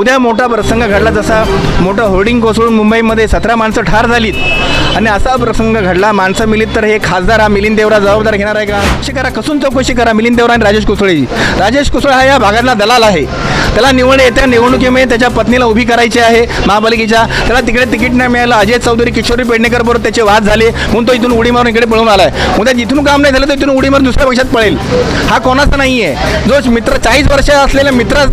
उद्या मोठा प्रसंग घडला जसा मोठं होर्डिंग कोसळून मुंबईमध्ये सतरा माणसं ठार झालीत. आणि असा प्रसंग घडला माणसं मिलीत तर हे खासदार हा मिलिंद देवरा जबाबदार घेणार आहे का? चौकशी करा कसून चौकशी करा मिलिंद देवरा आणि राजेश कुसळेची राजेश कुसळ हा या भागातला दलाल आहे. त्याला निवड येत्या निवडणुकीमध्ये त्याच्या पत्नीला उभी करायची आहे महापालिकेच्या. त्याला तिकडे तिकीट नाही मिळालं. अजय चौधरी किशोरी पेडणेकर बरोबर त्याचे वाद झाले. म्हणून तो इथून उडी मारून इकडे पळून आला आहे उद्या जिथून काम नाही झालं तर इथून उडी मारून दुसऱ्या पक्षात पळेल. हा कोणाचा नाही आहे जो मित्र चाळीस वर्ष असलेल्या मित्रा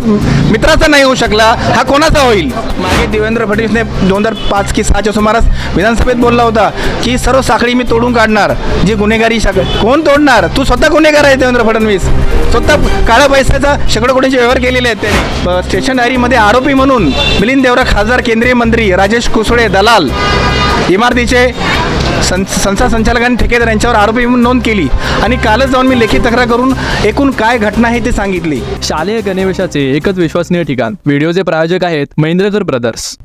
मित्राचा नाही होऊ शकला हा कोणाचा होईल? मागे देवेंद्र फडणवीसने दोन हजार पाच की सहाच्या सुमारास विधानसभेत बोलला होता की सर्व साखळी मी तोडून काढणार जी गुन्हेगारी साखळी कोण तोडणार? तू स्वतः गुन्हेगार आहे देवेंद्र फडणवीस. स्वतः काळा पैशाचा शेकडोकोटीचे व्यवहार केलेले आहेत त्याने. स्टेशन डायरीमध्ये आरोपी म्हणून मिलिंद देवरा खासदार केंद्रीय मंत्री राजेश कुसळे दलाल. इमारतीचे सं संस्था संचालकांनी ठेकेदार यांच्यावर आरोपी म्हणून नोंद केली आणि कालच जाऊन मी लेखी तक्रार करून एकूण काय घटना आहे ते सांगितली. शालेय गणवेशाचे एकच विश्वसनीय ठिकाण. व्हिडिओचे प्रायोजक आहेत Mahendrakar brothers.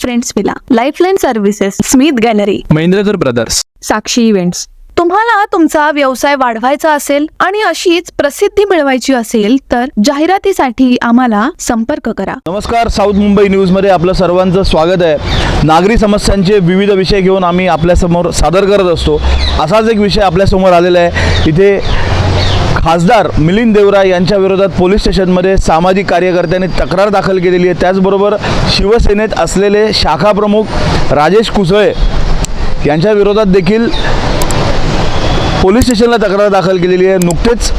Friends villa lifeline services Smith gallery Mahendrakar brothers. Sakshi events तुम्हाला तुमचा व्यवसाय वाढवायचा असेल आणि अशीच प्रसिद्धी मिळवायची असेल तर जाहिरातीसाठी आम्हाला संपर्क करा. नमस्कार साऊथ मुंबई न्यूजमध्ये आपलं सर्वांचं स्वागत आहे. नागरी समस्यांचे विविध विषय घेऊन आम्ही आपल्यासमोर सादर करत असतो. असाच एक विषय आपल्यासमोर आलेला आहे. इथे खासदार मिलिंद देवरा यांच्या विरोधात पोलीस स्टेशनमध्ये सामाजिक कार्यकर्त्यांनी तक्रार दाखल केलेली आहे. त्याचबरोबर शिवसेनेत असलेले शाखाप्रमुख राजेश कुसळे यांच्या विरोधात देखील पोलीस स्टेशनला तक्रार दाखल केलेली आहे. नुकतेच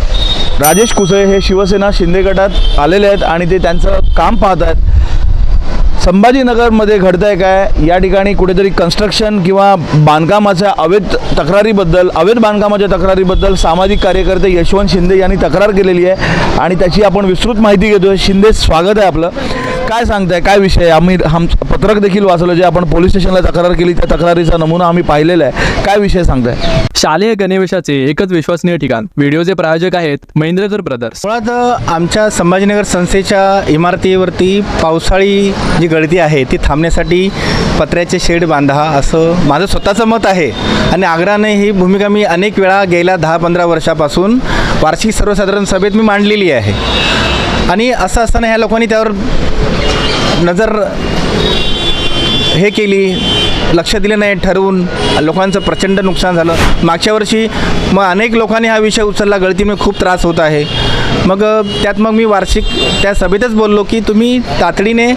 राजेश कुसळे हे शिवसेना शिंदे गटात आलेले आहेत आणि ते त्यांचं काम पाहत आहेत. संभाजीनगरमध्ये घडतं आहे काय? या ठिकाणी कुठेतरी कन्स्ट्रक्शन किंवा बांधकामाच्या अवैध तक्रारीबद्दल अवैध बांधकामाच्या तक्रारीबद्दल सामाजिक कार्यकर्ते यशवंत शिंदे यांनी तक्रार केलेली आहे आणि त्याची आपण विस्तृत माहिती घेतो आहे शिंदे स्वागत आहे आपलं. काय सांगताय? काय विषय? आम्ही हम पत्रक देखील वाचलं जे आपण पोलीस स्टेशनला तक्रार केली त्या तक्रारीचा नमुना आम्ही पाहिलेला आहे. काय विषय सांगताय? शालेय गणवेशाचे एकच विश्वसनीय ठिकाण. व्हिडिओचे प्रायोजक आहेत महेंद्रकर ब्रदर्स मुळात आमच्या संभाजीनगर संस्थेच्या इमारतीवरती पावसाळी जी गळती आहे ती थांबण्यासाठी पत्र्याचे शेड बांधा असं माझं स्वतःचं मत आहे. आणि आग्रहाने ही भूमिका मी अनेक वेळा गेल्या दहा पंधरा वर्षापासून वार्षिक सर्वसाधारण सभेत मी मांडलेली आहे. आणि असं असताना ह्या लोकांनी त्यावर नजर हे केली लक्ष दिलं नाही ठरवून लोकांचं प्रचंड नुकसान झालं. मागच्या वर्षी मग अनेक लोकांनी हा विषय उचलला गळतीमुळे खूप त्रास होत आहे. मग त्यात मग मी वार्षिक त्या सभेतच बोललो की तुम्ही तातडीने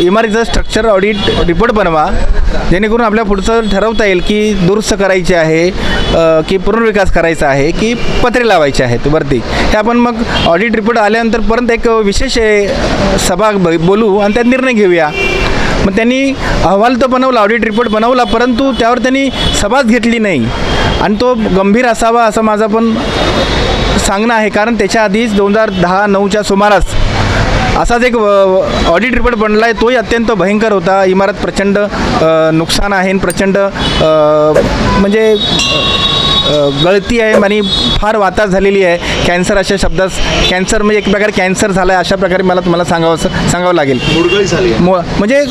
इमारतीचं स्ट्रक्चर ऑडिट रिपोर्ट बनवा. जेणेकरून आपल्या पुढचं ठरवता येईल की दुरुस्त करायचे आहे की पुनर्विकास करायचा आहे की पत्रे लावायचे आहेत वरती. हे आपण मग ऑडिट रिपोर्ट आल्यानंतर परत एक विशेष सभा ब- बोलू आणि त्यात निर्णय घेऊया. मग त्यांनी अहवाल तर बनवला ऑडिट रिपोर्ट बनवला परंतु त्यावर त्यांनी सभाच घेतली नाही. आणि तो गंभीर असावा असं माझा पण सांगणं आहे कारण त्याच्या आधीच दोन हजार दहा नऊच्या सुमारास असाच एक ऑडिट रिपोर्ट बनला आहे तोही अत्यंत भयंकर होता. इमारत प्रचंड नुकसान आहे प्रचंड म्हणजे गळती आहे आणि फार वातार झालेली आहे. कॅन्सर अशा शब्दात कॅन्सर म्हणजे एक प्रकारे कॅन्सर झाला आहे अशा प्रकारे मला तुम्हाला सांगावं सांगावं लागेल. म्हणजे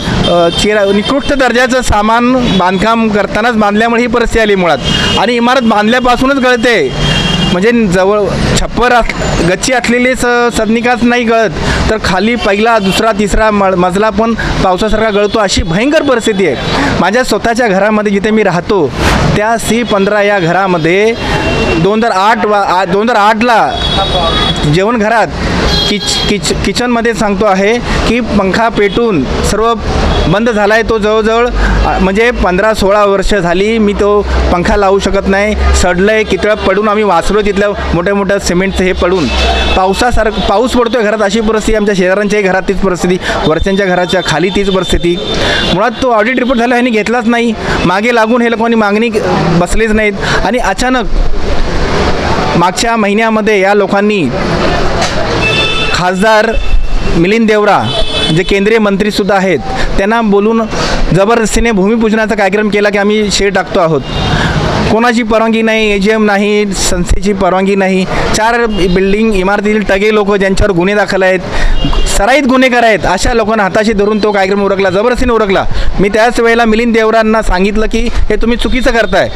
चिरा निकृष्ट दर्जाचं सामान बांधकाम करतानाच बांधल्यामुळे ही परिस्थिती आली मुळात. आणि इमारत बांधल्यापासूनच गळते. म्हणजे जवळ छप्पर अस गच्ची असलेले स सदनिकाच नाही गळत. तर खाली पहिला दुसरा तिसरा म मजला पण पावसासारखा गळतो. अशी भयंकर परिस्थिती आहे. माझ्या स्वतःच्या घरामध्ये जिथे मी राहतो त्या सी पंधरा या घरामध्ये दोन हजार आठ वा आ- दोन हजार आठला जेवण घरात किच किच किचनमध्ये सांगतो आहे की पंखा पेटून सर्व बंद झाला आहे तो जवळजवळ. म्हणजे पंधरा सोळा वर्ष झाली मी तो पंखा लावू शकत नाही. सडलं आहे कितळं पडून आम्ही वाचलो तिथलं मोठ्या मोठ्या सिमेंटचं हे पडून. पावसासारखं पाऊस पडतोय घरात अशी परिस्थिती आमच्या शेजाऱ्यांच्याही घरात तीच परिस्थिती वरच्यांच्या घराच्या खाली तीच परिस्थिती. मुळात तो ऑडिट रिपोर्ट झाला ह्यांनी घेतलाच नाही. मागे लागून हे लोकांनी मागणी बसलेच नाहीत. आणि अचानक मागच्या महिन्यामध्ये या लोकांनी खासदार मिलिंद देवरा जे केंद्रीय मंत्रीसुद्धा आहेत त्यांना बोलून जबरदस्तीने भूमिपूजनाचा कार्यक्रम केला की आम्ही शेड टाकतो आहोत. कोणाची परवानगी नाही ए जी एम नाही संस्थेची परवानगी नाही. चार बिल्डिंग इमारतीतील टगे लोक ज्यांच्यावर गुन्हे दाखल आहेत सराईत गुन्हेगार आहेत अशा लोकांना हाताशी धरून तो कार्यक्रम उरकला जबरदस्तीने उरकला. मी त्याच वेळेला मिलिंद देवरांना सांगितलं की हे तुम्ही चुकीचं करताय.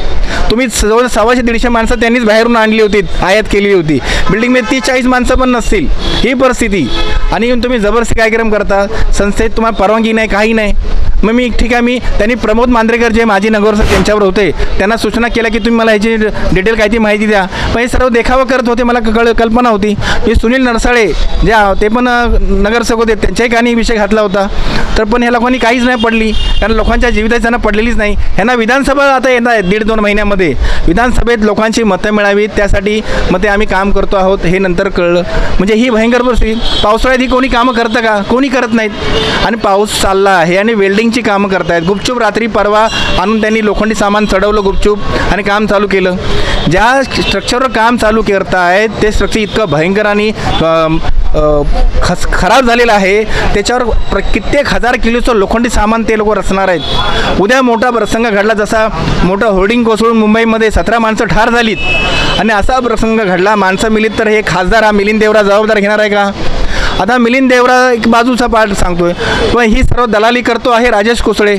तुम्ही जवळ सव्वाशे दीडशे माणसं त्यांनीच बाहेरून आणली होती आयात केली होती. बिल्डिंगमध्ये तीस चाळीस माणसं पण नसतील. ही परिस्थिती. आणि येऊन तुम्ही जबरदस्ती कार्यक्रम करता संस्थेत तुम्हाला परवानगी नाही काही नाही. मग मी ठीक आहे मी त्यांनी प्रमोद मांद्रेकर जे माजी नगरसेवक त्यांच्यावर होते त्यांना सूचना केल्या की तुम्ही मला ह्याची डिटेल काय ती माहिती द्या. पण हे सर्व देखावं करत होते मला कळ कल्पना होती. मी सुनील नरसाळे जे ते पण नगरसेवक होते त्यांच्याही कानी विषय घातला होता. तर पण ह्या लोकांनी काहीच नाही पडली कारण लोकांच्या जीविताची त्यांना पडलेलीच नाही. ह्यांना विधानसभा आता येत आहे दीड दोन महिन्यामध्ये. विधानसभेत लोकांची मतं मिळावीत त्यासाठी मग ते आम्ही काम करतो आहोत हे नंतर कळलं. म्हणजे ही भयंकर गोष्टी पावसाळ्यात ही कोणी कामं करतं का? कोणी करत नाहीत. आणि पाऊस चालला आहे आणि वेल्डिंग वेल्डिंगची कामं करतायत. गुपचूप रात्री परवा आणून त्यांनी लोखंडी सामान चढवलं गुपचूप आणि काम चालू केलं. ज्या स्ट्रक्चरवर काम चालू करतायत ते स्ट्रक्चर इतकं भयंकर आणि खस खराब झालेलं आहे. त्याच्यावर प्र कित्येक हजार किलोचं लोखंडी सामान ते लोक रचणार आहेत. उद्या मोठा प्रसंग घडला जसा मोठं होर्डिंग कोसळून मुंबईमध्ये सतरा माणसं ठार झालीत. आणि असा प्रसंग घडला माणसं मिलीत तर हे खासदार हा मिलिंद देवरा जबाबदार घेणार आहे का? आता मिलिंद देवरा एक बाजूचा पाठ सांगतोय. पण ही सर्व दलाली करतो आहे राजेश कोसळे.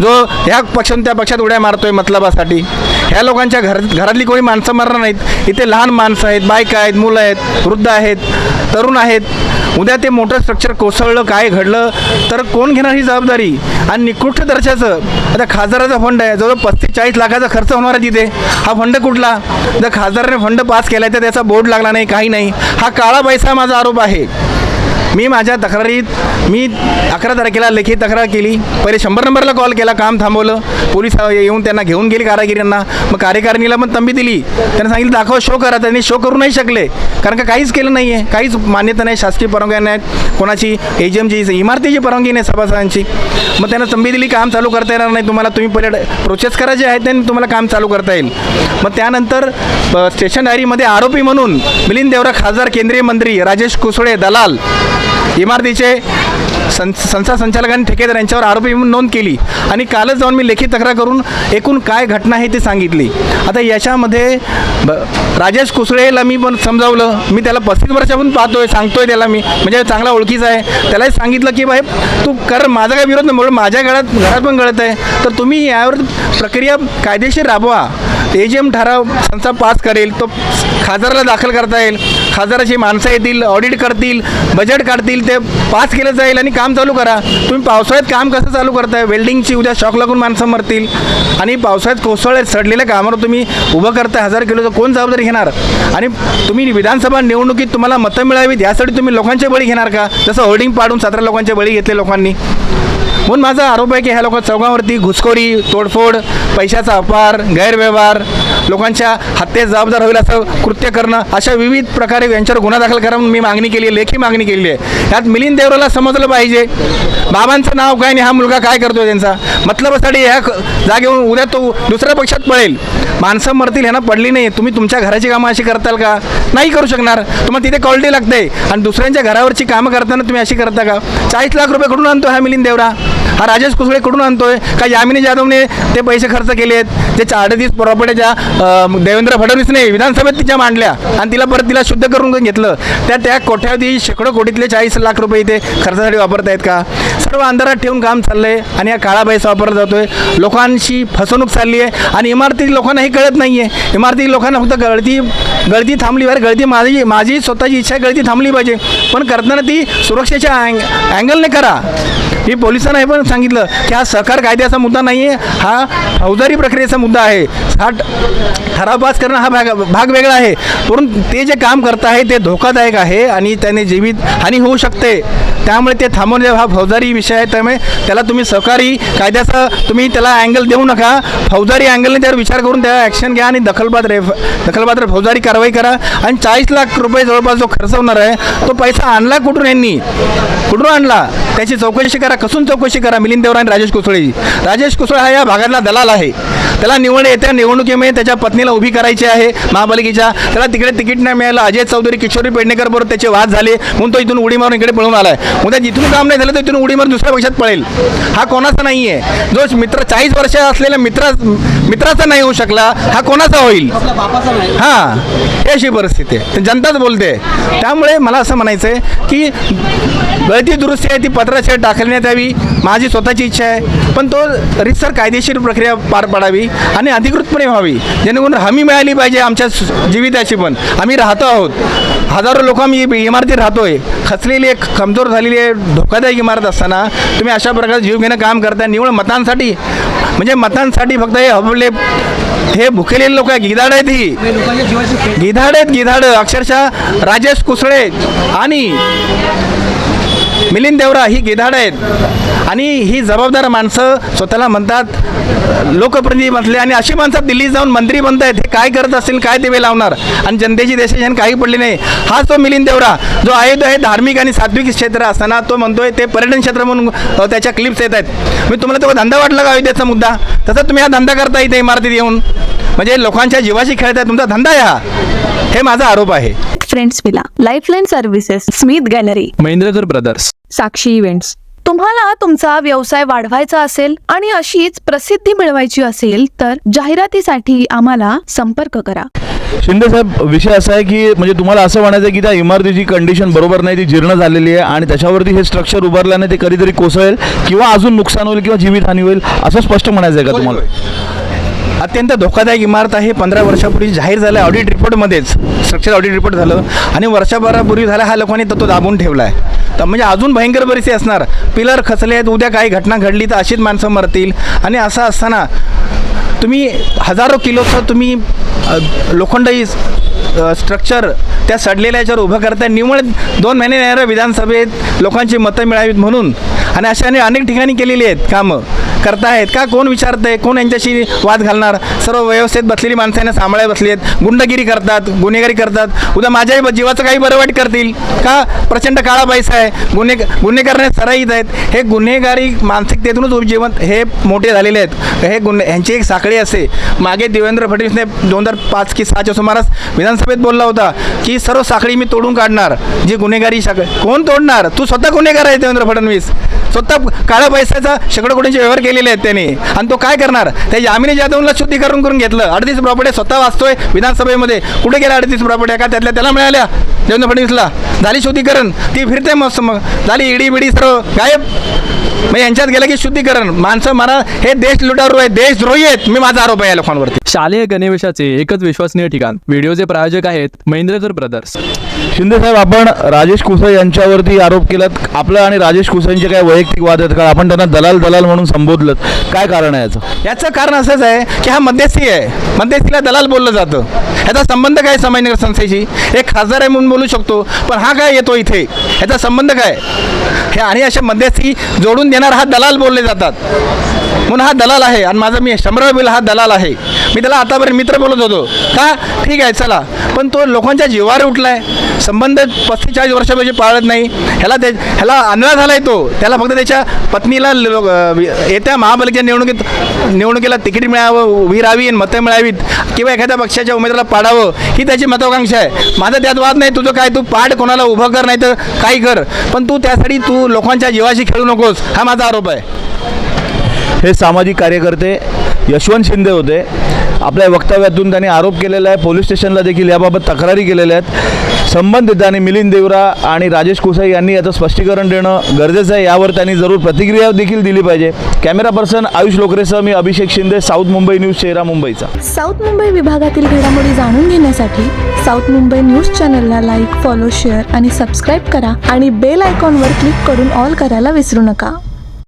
जो ह्या पक्षातून त्या पक्षात उड्या मारतोय मतलबासाठी. ह्या लोकांच्या घर घरातली कोणी माणसं मरणार नाहीत. इथे लहान माणसं आहेत बायका आहेत मुलं आहेत वृद्ध आहेत तरुण आहेत. उद्या ते मोठं स्ट्रक्चर कोसळलं काय घडलं तर कोण घेणार ही जबाबदारी? आणि निकृष्ट दर्जाचं आता खासदाराचा फंड आहे. जवळ पस्तीस चाळीस लाखाचा खर्च होणार आहे तिथे. हा फंड कुठला? जर खासदाराने फंड पास केला तर त्याचा बोर्ड लागला नाही काही नाही. हा काळा पैसा माझा आरोप आहे. मी माझ्या तक्रारीत मी अकरा तारखेला लेखी तक्रार केली. पहिले शंभर नंबरला कॉल केला काम थांबवलं. पोलीस येऊन त्यांना घेऊन गेली कारागिरींना. मग कार्यकारिणीला पण तंबी दिली. त्यांना सांगितलं दाखवा शो करा. त्यांनी शो करू नाही शकले. कारण का काहीच केलं नाही आहे काहीच मान्यता नाही. शासकीय परवानग्या नाहीत. कोणाची एजमची इमारतीची परवानगी नाही सभासदांची. मग त्यांना तंबी दिली काम चालू करता येणार नाही. तुम्हाला तुम्ही पहिले प्रोसेस करा जे आहेत त्यांनी तुम्हाला काम चालू करता येईल. मग त्यानंतर स्टेशन डायरीमध्ये आरोपी म्हणून मिलिंद देवरा खासदार केंद्रीय मंत्री राजेश कुसळे दलाल इमारतीचे सं संस्था संचालकांनी ठेकेदार यांच्यावर आरोपी म्हणून नोंद केली. आणि कालच जाऊन मी लेखी तक्रार करून एकूण काय घटना आहे ते सांगितली. आता याच्यामध्ये ब राजेश कुसळेला मी पण समजावलं. मी त्याला पस्तीस वर्षापासून पाहतोय सांगतोय त्याला मी. म्हणजे चांगला ओळखीचा आहे. त्यालाही सांगितलं की बाहेब तू कर माझा काय विरोध नाही म्हणून माझ्या घरात घरात पण गळत आहे. तर तुम्ही यावर प्रक्रिया कायदेशीर राबवा. ए जी एम ठराव संस्था पास करेल तो खासदाराला दाखल करता येईल. खासदाराची माणसं येतील ऑडिट करतील बजेट काढतील ते पास केलं जाईल आणि काम चालू करा. तुम्ही पावसाळ्यात काम कसं चालू करताय? वेल्डिंगची उद्या शॉक लागून माणसं मरतील. आणि पावसाळ्यात कोसळले सडलेल्या कामावर तुम्ही उभं करताय हजार किलोचं कोण जबाबदारी घेणार? आणि तुम्ही विधानसभा निवडणुकीत तुम्हाला मतं मिळावीत यासाठी तुम्ही लोकांचे बळी घेणार का? जसं होर्डिंग पाडून सतरा लोकांचे बळी घेतले लोकांनी. म्हणून माझा आरोप आहे की ह्या लोक चौकावरती घुसखोरी तोडफोड पैशाचा अपार गैरव्यवहार लोकांच्या हत्येस जबाबदार होईल असं कृत्य करणं अशा विविध प्रकारे यांच्यावर गुन्हा दाखल करा म्हणून मी मागणी केली आहे लेखी मागणी केली आहे. यात मिलिंद देवराला समजलं पाहिजे. बाबांचं नाव काय आणि हा मुलगा काय करतो त्यांचा? मतलबासाठी ह्या क- जागेवरून उद्या तो दुसऱ्या पक्षात पळेल. माणसं मरतील ह्यांना पडली नाही. तुम्ही तुमच्या घराची कामं अशी करताल का? नाही करू शकणार. तुम्हाला तिथे क्वालिटी लागते. आणि दुसऱ्यांच्या घरावरची कामं करताना तुम्ही अशी करता का? चाळीस लाख रुपये कुठून आणतो हा मिलिंद देवरा? हा राजेश कुसळे कुठून आणतोय? का यामिनी जाधवने ते पैसे खर्च केले आहेत? त्याच्या अडतीस प्रॉपर्टीच्या देवेंद्र फडणवीसने विधानसभेत तिच्या मांडल्या आणि तिला परत तिला शुद्ध करून घेतलं. त्या त्या कोठ्यावधी शेकडो कोटीतले चाळीस लाख रुपये इथे खर्चासाठी वापरत आहेत का? सर्व अंधारात ठेवून काम चाललंय आणि हा काळा पैसा वापरला जातोय. लोकांशी फसवणूक चालली आहे आणि इमारती लोकांनाही कळत नाही आहे इमारती लोकांना फक्त गळती गळती थांबली पाहिजे. गळती माझी माझी स्वतःची इच्छा गळती थांबली पाहिजे. पण करताना ती सुरक्षेच्या अँग अँगलने करा. हे पोलिसांना हे पण सांगितलं की हा सहकार कायद्याचा मुद्दा नाही आहे हा फौजदारी प्रक्रियेचा मुद्दा आहे. हा ठरावपास ठराव पास करणं हा भाग भाग वेगळा आहे. परंतु ते जे काम करत आहे ते धोकादायक आहे आणि त्याने जीवित हानी होऊ शकते. त्यामुळे ते थांबवणे हा फौजदारी विषय आहे त्यामुळे त्याला तुम्ही सहकारी कायद्याचा तुम्ही त्याला अँगल देऊ नका. फौजदारी अँगलने त्यावर विचार करून त्या ॲक्शन घ्या आणि दखलपात्र दखलपात्र फौजदारी कारवाई करा. आणि चाळीस लाख रुपये जवळपास जो खर्च होणार आहे तो पैसा आणला कुठून यांनी? कुठून आणला? त्याची चौकशी करा. कसून चौकशी करा मिलिंद देवरा आणि राजेश कुसळे. राजेश कुसळे हा या भागातला दलाल आहे. त्याला निवड येत्या निवडणुकीमध्ये त्याच्या पत्नीला उभी करायची आहे महापालिकेच्या. त्याला तिकडे तिकीट नाही मिळालं. अजय चौधरी किशोरी पेडणेकर बरोबर त्याचे वाद झाले. म्हणून तो इथून उडी मारून इकडे पळून आलाय. उद्या जिथून काम नाही झालं तर इथून उडी मारून दुसऱ्या पक्षात पळेल. हा कोणाचा नाही आहे जो मित्र चाळीस वर्ष असलेल्या मित्रा मित्राचा नाही होऊ शकला हा कोणाचा होईल? हां ही अशी परिस्थिती आहे. जनताच बोलते. त्यामुळे मला असं म्हणायचं आहे की गळती दुरुस्ती आहे ती पत्राशेड टाकण्यात द्यावी. माझी स्वतःची इच्छा आहे. पण तो रितसर कायदेशीर प्रक्रिया पार पाडावी. आणि अधिकृतपणे व्हावी. जेणेकरून हमी मिळाली पाहिजे आमच्या जीविताची पण. आम्ही राहतो आहोत. हजारो लोक आम्ही इमारतीत राहतोय. खचलेली एक कमजोर झालेली आहे धोकादायक इमारत असताना तुम्ही अशा प्रकारे जीव घेणं काम करताय. निवड मतांसाठी म्हणजे मतांसाठी फक्त हे हबले हे भुकेलेले लोक आहे गिधाड आहेत ही. गिधाड आहेत गिधाड. अक्षरशः राजेश कुसळे आणि मिलिंद देवरा ही गिधाड आहेत. आणि ही जबाबदार माणसं स्वतःला म्हणतात लोकप्रतिनिधी म्हटले आणि अशी माणसं दिल्लीत जाऊन मंत्री बनत आहेत हे काय करत असतील काय दिवे लावणार? आणि जनतेची देशाच्या काही पडली नाही. हा तो मिलिंद देवरा जो अयोध्या हे धार्मिक आणि सात्विक क्षेत्र असताना तो म्हणतोय ते पर्यटन क्षेत्र म्हणून त्याच्या क्लिप्स येत आहेत. मी तुम्हाला तेव्हा धंदा वाटला का अयोध्येचा मुद्दा? तसा तुम्ही हा धंदा करता इथे इमारतीत येऊन. म्हणजे लोकांच्या जीवाशी खेळताय तुमचा धंदा आहे हा. हे माझा आरोप आहे. Friends villa lifeline services Smith gallery Mahendrakar brothers Sakshi events तुम्हाला तुमचा व्यवसाय वाढवायचा असेल आणि अशीच प्रसिद्धी मिळवायची असेल तर जाहिरातीसाठी आम्हाला संपर्क करा. शिंदे साहेब विषय असा आहे की म्हणजे तुम्हाला असं म्हणायचं आहे की त्या इमारतीची कंडिशन बरोबर नाही ती जीर्ण झालेली आहे आणि त्याच्यावरती हे स्ट्रक्चर उभारल्याने ते कधीतरी कोसळेल किंवा अजून नुकसान होईल किंवा जीवितहानी होईल असं स्पष्ट म्हणायचं आहे का तुम्हाला? अत्यंत धोकादायक इमारत आहे. पंधरा वर्षापूर्वी जाहीर झालं. ऑडिट रिपोर्टमध्येच स्ट्रक्चर ऑडिट रिपोर्ट झालं. आणि वर्षभरापूर्वी झाला हा लोकांनी तर तो दाबून ठेवला आहे तर म्हणजे अजून भयंकर परिस्थिती असणार. पिलर खचले आहेत. उद्या काही घटना घडली तर अशीच माणसं मरतील. आणि असं असताना तुम्ही हजारो किलोचं तुम्ही लोखंडही स्ट्रक्चर त्या सडलेल्या याच्यावर उभं करताय. निवड दोन महिने येणाऱ्या विधानसभेत लोकांची मतं मिळावीत म्हणून. आणि अशा अनेक ठिकाणी केलेली आहेत कामं. करतायत? का कोण विचारतंय? कोण यांच्याशी वाद घालणार? सर्व व्यवस्थेत बसलेली माणसं यांना सांभाळायला बसली आहेत. गुंडगिरी करतात गुन्हेगारी करतात. उद्या माझ्याही जीवाचं काही बरं वाईट करतील. का? प्रचंड काळा पैसा आहे. गुन्हे गुन्हे करण्यात सराईत आहेत. हे गुन्हेगारी मानसिकतेतूनच जीवन हे मोठे झालेले आहेत. हे गुन्हे ह्यांची एक साखळी असे. मागे देवेंद्र फडणवीसने दोन हजार पाच की सहाच्या सुमारास विधानसभेत बोलला होता की सर्व साखळी मी तोडून काढणार. जी गुन्हेगारी साखळी कोण तोडणार? तू स्वतः गुन्हेगार आहे देवेंद्र फडणवीस. स्वतः काळ्या पैशाचा शेकडो कोटींचे व्यवहार केलेले आहेत त्यांनी. आणि तो काय करणार? त्या यामिनी जाधवला शुद्धीकरण करून घेतलं. अडतीस प्रॉपर्टी स्वतः वाचतोय विधानसभेमध्ये. कुठे गेल्या अडतीस प्रॉपर्ट्या का त्यातल्या त्याला मिळाल्या. देवेंद्र फडणवीसला. झाली शुद्धीकरण. ती फिरते मस्त मग. झाली इडी बिडी सर्व. गायब. मग यांच्यात गेलं की शुद्धीकरण. माणसं मला हे देश लुटारू आहे देशद्रोही आहेत मी माझा आरोप आहे या लोकांवरती. शालेय गणवेशाचे एकच विश्वसनीय ठिकाण. व्हिडिओचे प्रायोजक आहेत महेंद्रकर ब्रदर्स शिंदे साहेब आपण राजेश कुसे यांच्यावरती आरोप केलात. आपलं आणि राजेश कुसे यांचे काय वैयक्तिक वाद आहेत? का आपण त्यांना दलाल दलाल म्हणून संबोधलं काय कारण आहे याचं? याचं कारण असंच आहे की हा मध्यस्थी आहे. मध्यस्थीला दलाल बोललं जातं. ह्याचा संबंध काय संभाजीनगर संस्थेशी? एक खासदार आहे म्हणून बोलू शकतो पण हा काय येतो इथे? ह्याचा संबंध काय? हे आणि अशा मध्यस्थी जोडून देणार हा दलाल बोलले जातात. म्हणून हा दलाल आहे आणि माझा मी शंभर बिल हा दलाल आहे. मी त्याला आतापर्यंत मित्र बोलत होतो. का ठीक आहे चला. पण तो लोकांच्या जीवावर उठलाय. संबंध पस्तीस चाळीस वर्षापासून पाळत नाही. ह्याला ते ह्याला आंधळा आहे तो. त्याला फक्त त्याच्या पत्नीला येत्या महापालिकेच्या निवडणुकीत निवडणुकीला तिकीट मिळावं उभी राहावी आणि मतं मिळावीत किंवा एखाद्या पक्षाच्या उमेदवाराला पाडावं ही त्याची महत्वाकांक्षा आहे. माझा त्यात वाद नाही तुझं काय? तू पाठ कोणाला उभं कर नाही तर काही कर. पण तू त्यासाठी तू लोकांच्या जीवाशी खेळू नकोस. हा माझा आरोप आहे. हे सामाजिक कार्यकर्ते यशवंत शिंदे होते. आपल्या वक्तव्यातून त्यांनी आरोप केलेला आहे. पोलीस स्टेशनला देखील याबाबत तक्रारी केलेल्या आहेत. संबंधित आणि मिलिंद देवरा आणि राजेश कुसाई यांनी याचं स्पष्टीकरण देणं गरजेचं आहे. यावर त्यांनी जरूर प्रतिक्रिया देखील दिली पाहिजे. कॅमेरा पर्सन आयुष लोकरेसह मी अभिषेक शिंदे साऊथ मुंबई न्यूज चेहरा मुंबईचा. साऊथ मुंबई विभागातील घडामोडी जाणून घेण्यासाठी साऊथ मुंबई न्यूज चॅनलला लाईक फॉलो शेअर आणि सबस्क्राईब करा आणि बेल आयकॉनवर क्लिक करून ऑल करायला विसरू नका.